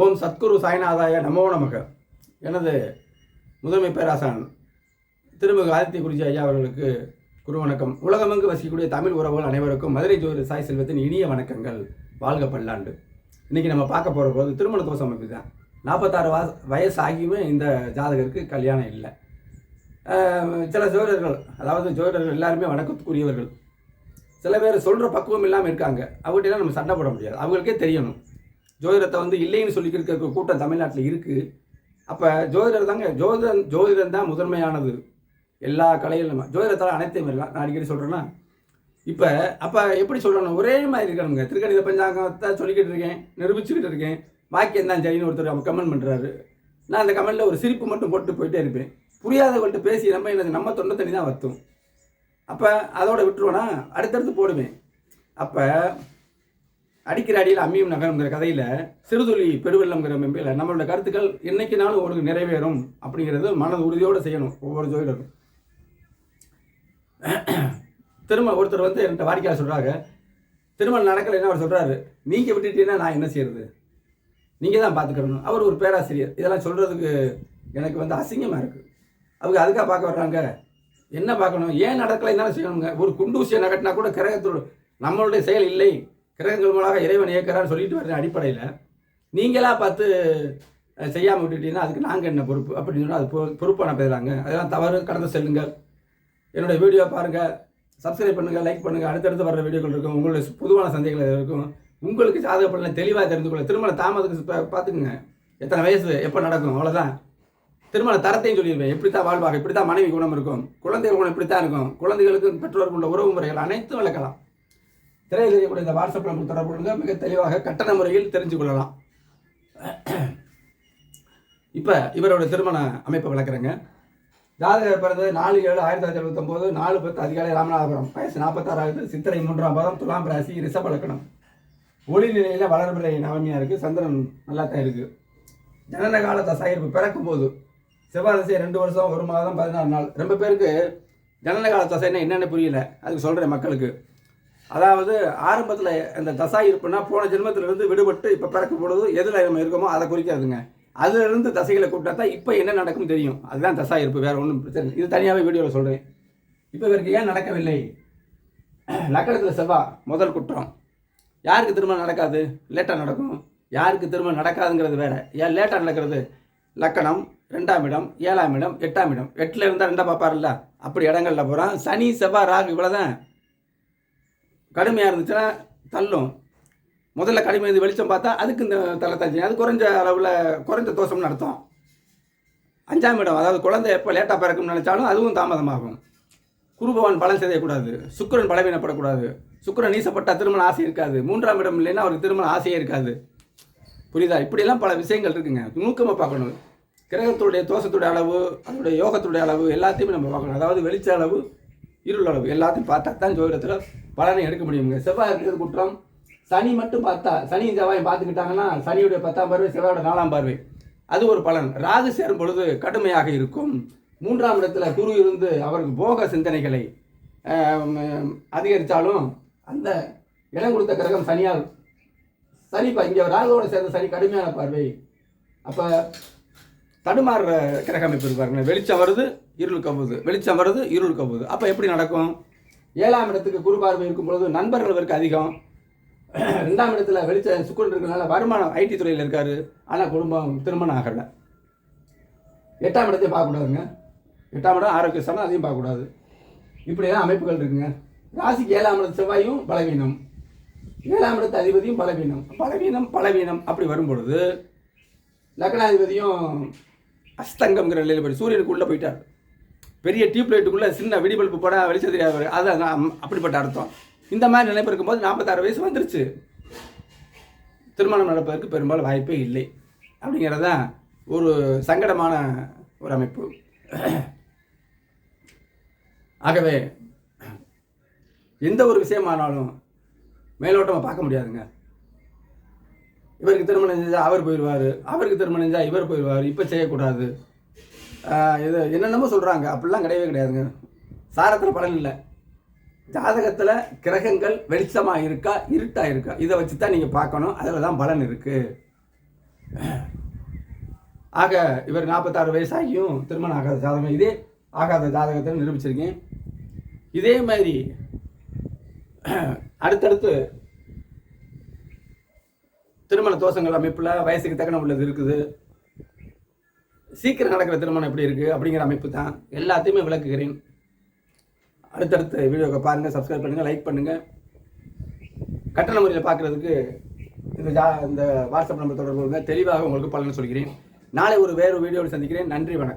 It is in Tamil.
ஓம் சத்குரு சாய்நாதாய நமோ நமக. எனது முதன்மை பேராசான் திருமிகு ஆதித்ய குருஜி ஐயா அவர்களுக்கு குரு வணக்கம். உலகமெங்கு வசிக்கக்கூடிய தமிழ் உறவுகள் அனைவருக்கும் மதுரை ஜோதி சாய் செல்வத்தின் இனிய வணக்கங்கள். வாழ்க பல்லாண்டு. இன்றைக்கி நம்ம பார்க்க போகிற போது திருமண தோசை அமைப்பு தான் நாற்பத்தாறு வா வயசாகியுமே இந்த ஜாதகருக்கு கல்யாணம் இல்லை. சில ஜோதிடர்கள் அதாவது ஜோதிடர்கள் எல்லாருமே வணக்கத்துக்குரியவர்கள். சில பேர் சொல்கிற பக்குவம் இல்லாமல் இருக்காங்க. அவங்ககிட்டலாம் நம்ம சண்டை போட முடியாது. அவங்களுக்கே தெரியணும். ஜோதிடத்தை வந்து இல்லைன்னு சொல்லிக்கிட்டு இருக்க கூட்டம் தமிழ்நாட்டில் இருக்குது அப்போ ஜோதிடர் தாங்க ஜோதிடம் ஜோதிடம் தான் முதன்மையானது. எல்லா கலைகளும் ஜோதிடத்தால் அனைத்தையும் நான் அடிக்கடி சொல்கிறேன்னா இப்போ அப்போ எப்படி சொல்லணும்? ஒரே மாதிரி இருக்கணுங்க. திருக்கணித பஞ்சாங்கத்தை சொல்லிக்கிட்டு இருக்கேன் நிரூபிச்சுக்கிட்டு இருக்கேன். வாக்கியம் தான் சரின்னு ஒருத்தர் அவர் கமெண்ட் பண்ணுறாரு நான் அந்த கமெண்ட்டில் ஒரு சிரிப்பு மட்டும் போட்டு போயிட்டே இருப்பேன். புரியாதவங்கள்ட்ட பேசி நம்ம எனக்கு நம்ம தொண்டை தண்ணி தான் வத்தும். அப்போ அதோட விட்டுருவோன்னா அடுத்தடுத்து போடுவேன். அப்போ அடிக்கிற அடியில் அம்மியும் நகரம்ங்கிற கதையில் சிறுதுளி பெருவெள்ளம்ங்கிற மெம்பையில் நம்மளோட கருத்துக்கள் என்னைக்குனாலும் உங்களுக்கு நிறைவேறும் அப்படிங்கிறது மனது உறுதியோடு செய்யணும் ஒவ்வொரு ஜோதிடரும். திரும்ப ஒருத்தர் வந்து என்கிட்ட வாடிக்கையாக சொல்கிறாங்க திருமணம் நடக்கலைன்னா அவர் சொல்கிறாரு நீங்கள் விட்டுட்டீங்கன்னா நான் என்ன செய்யறது? நீங்கள் தான் பார்த்துக்கணும் அவர் ஒரு பேராசிரியர். இதெல்லாம் சொல்கிறதுக்கு எனக்கு வந்து அசிங்கமாக இருக்குது அவங்க அதுக்காக பார்க்க வர்றாங்க. என்ன பார்க்கணும்? ஏன் நடக்கலை என்ன செய்யணுங்க. ஒரு குண்டூசியை நகட்டினா கூட கிரகத்தோடு நம்மளுடைய செயல் இல்லை. கிரகங்கள் மூலமாக இறைவன் இயக்கிறான்னு சொல்லிட்டு வர்ற அடிப்படையில் நீங்களாக பார்த்து செய்யாமல் விட்டுட்டீங்கன்னா அதுக்கு நாங்கள் என்ன பொறுப்பு? அப்படின்னு சொன்னால் அது பொ- பொறுப்பான பேசுகிறாங்க அதெல்லாம் தவறு கடந்து செல்லுங்கள். என்னுடைய வீடியோ பாருங்கள் சப்ஸ்கிரைப் பண்ணுங்கள் லைக் பண்ணுங்கள் அடுத்தடுத்து வர வீடியோக்கள் இருக்கும். உங்களுடைய பொதுவான சந்தைகள் இருக்கும். உங்களுக்கு ஜாதக பலனை தெளிவாக தெரிந்து கொள்ள திருமண தாமதத்துக்கு பார்த்துக்குங்க. எத்தனை வயசு எப்போ நடக்கும் அவ்வளோதான் திருமண தரத்தையும் சொல்லிடுவேன் இப்படி தான் வாழ்வாங்க இப்படி தான் மனைவி குணம் இருக்கும். குழந்தைகள் குணம் இப்படி தான் இருக்கும். குழந்தைகளுக்கு பெற்றோருக்கு உள்ள உறவு முறைகள் அனைத்தும் விளக்கலாம். திரையில் தெரியக்கூடிய இந்த வாட்ஸ்அப் நம்பர் தொடர்பு கொள்ளுங்க. மிக தெளிவாக கட்டண முறையில் தெரிஞ்சு கொள்ளலாம். இப்போ இவரோட திருமண அமைப்பை விளக்குறேங்க. ஜாதகர் பிறந்தது நாலு ஏழு ஆயிரத்தி தொள்ளாயிரத்தி எழுபத்தொம்போது நாலு பத்து அதிகாலை ராமநாதபுரம். வயசு நாற்பத்தாறாவது சித்திரை மூன்றாம் பாதம் துலாம் ராசி ரிஷப லக்கணம். ஒளி நிலையில் வளர்பிறை நவமியாக இருக்குது சந்திரன் நல்லா தான் இருக்குது ஜனன கால தசாயிருப்பு பிறக்கும்போது செவ்வாதசை ரெண்டு வருஷம் ஒரு மாதம் பதினாறு நாள். ரொம்ப பேருக்கு ஜனன கால தசைன்னா என்னென்னு புரியல. அதுக்கு சொல்கிறேன் மக்களுக்கு. அதாவது ஆரம்பத்தில் இந்த தசா இருப்புனா போன ஜென்மத்திலிருந்து விடுபட்டு இப்போ பிறக்கும் பொழுது எதில் நம்ம இருக்கோமோ அதை குறிக்காதுங்க. அதுலேருந்து தசைகளை கூப்பிட்டா தான் இப்போ என்ன நடக்கும் தெரியும். அதுதான் தசா இருப்பு வேறு ஒன்றும் பிரச்சனை இல்லை. இது தனியாகவே வீடியோவில் சொல்கிறேன் இப்போ இவருக்கு ஏன் நடக்கவில்லை? லக்கணத்தில் செவ்வாய் முதல் குற்றம். யாருக்கு திருமணம் நடக்காது? லேட்டாக நடக்கும். யாருக்கு திருமணம் நடக்காதுங்கிறது வேற. ஏன் லேட்டாக நடக்கிறது? லக்கணம் ரெண்டாம் இடம் ஏழாம் இடம் எட்டாம் இடம். எட்டில் இருந்தால் ரெண்டாக பார்ப்பார்ல அப்படி இடங்கள்ல போகிறான் சனி செவ்வாய் ராகு இவ்வளோதான் கடுமையாக இருந்துச்சுன்னா தள்ளும். முதல்ல கடுமை இருந்து வெளிச்சம் பார்த்தா அதுக்கு இந்த தலை தஞ்சு அது குறைஞ்ச அளவில் குறைஞ்ச தோஷம்னு அர்த்தம். அஞ்சாம் இடம் அதாவது குழந்தை எப்போ லேட்டாக பிறக்கும்னு நினச்சாலும் அதுவும் தாமதமாகும். குருபவான் பலன் செய்யக்கூடாது. சுக்கிரன் பலவீனப்படக்கூடாது. சுக்கிரன் நீசப்பட்டால் திருமண ஆசை இருக்காது. மூன்றாம் இடம் இல்லைன்னா அவருக்கு திருமண ஆசையே இருக்காது. புரியுதா? இப்படியெல்லாம் பல விஷயங்கள் இருக்குங்க. நுணுக்கமாக பார்க்கணும். கிரகத்துடைய தோஷத்துடைய அளவு அதனுடைய யோகத்துடைய அளவு எல்லாத்தையுமே நம்ம பார்க்கணும். அதாவது வெளிச்ச அளவு இருளளவு அளவு. எல்லாத்தையும் பார்த்தா தான் ஜோதிடத்தில் பலனை எடுக்க முடியுங்க செவ்வாய் இருக்கிறது குற்றம். சனி மட்டும் பார்த்தா சனி செவ்வாயும் பார்த்துக்கிட்டாங்கன்னா சனியுடைய பத்தாம் பார்வை செவ்வாயோட நாலாம் பார்வை. அது ஒரு பலன். ராகு சேரும் பொழுது கடுமையாக இருக்கும். மூன்றாம் இடத்துல குரு இருந்து அவருக்கு போக சிந்தனைகளை அதிகரித்தாலும் அந்த இடம் கொடுத்த கிரகம் சனியால் சனி இங்கே ராகுவோட சேர்ந்த சனி கடுமையான பார்வை. அப்போ தடுமாறுற கிரக அமைப்பு இருப்பாருங்க வெளிச்சம் வருது இருள் கவுது வெளிச்சம் வருது இருள் கவுது அப்போ எப்படி நடக்கும்? ஏழாம் இடத்துக்கு குரு பார்வை இருக்கும் பொழுது நண்பர்கள் இவருக்கு அதிகம். ரெண்டாம் இடத்துல வெளிச்ச சுக்குன் இருக்கிறதுனால வருமானம் ஐடி துறையில் இருக்கார். ஆனால் குடும்பம் திருமணம் ஆகலை. எட்டாம் இடத்தையும் பார்க்கக்கூடாதுங்க. எட்டாம் இடம் ஆரோக்கிய சமம் அதையும் பார்க்கக்கூடாது. இப்படியெல்லாம் அமைப்புகள் இருக்குங்க. ராசிக்கு ஏழாம் இடத்து செவ்வாயும் பலவீனம். ஏழாம் இடத்து அதிபதியும் பலவீனம். பலவீனம் பலவீனம் அப்படி வரும் பொழுது லக்னாதிபதியும் அஸ்தங்கம்ங்கிற நிலையில் போய் சூரியனுக்கு உள்ளே போயிட்டார். பெரிய டியூப் லைட்டுக்குள்ளே சின்ன வெடிபல்பு போட வெளிச்சம் தெரியாது அது அப்படிப்பட்ட அர்த்தம். இந்த மாதிரி நினைப்பு இருக்கும்போது நாற்பத்தாறு வயசு வந்துருச்சு. திருமணம் நடப்பதற்கு பெரும்பாலும் வாய்ப்பே இல்லை. அப்படிங்கிறது தான் ஒரு சங்கடமான ஒரு அமைப்பு. ஆகவே எந்த ஒரு விஷயமானாலும் மேலோட்டமாக பார்க்க முடியாதுங்க. இவருக்கு திருமணம் செஞ்சால் அவர் போயிடுவார் அவருக்கு திருமணம் செஞ்சால் இவர் போயிடுவார் இப்போ செய்யக்கூடாது. இது என்னென்னமோ சொல்கிறாங்க அப்படிலாம் கிடையவே கிடையாதுங்க. சாரத்தில் பலன் இல்லை. ஜாதகத்தில் கிரகங்கள் வெளிச்சமாக இருக்கா இருட்டாக இருக்கா? இதை வச்சு தான் நீங்கள் பார்க்கணும். அதில் தான் பலன் இருக்குது ஆக இவர் நாற்பத்தாறு வயசாகியும் திருமணம் ஆகாத ஜாதகம். இதே ஆகாத ஜாதகத்தை நிரூபிச்சிருக்கேன். இதே மாதிரி அடுத்தடுத்து திருமண தோஷங்கள் அமைப்பில் வயசுக்கு தக்கன உள்ளது இருக்குது. சீக்கிரம் நடக்கிற திருமணம் எப்படி இருக்குது அப்படிங்கிற அமைப்பு தான் எல்லாத்தையுமே விளக்குகிறேன். அடுத்தடுத்த வீடியோவை பாருங்கள் சப்ஸ்கிரைப் பண்ணுங்கள் லைக் பண்ணுங்கள் கட்டண முறையில் பார்க்குறதுக்கு இந்த ஜா இந்த வாட்ஸ்அப் நம்பர் தொடர்பு தெளிவாக உங்களுக்கு பலன் சொல்கிறேன். நாளை ஒரு வேறு வீடியோவில் சந்திக்கிறேன். நன்றி வணக்கம்.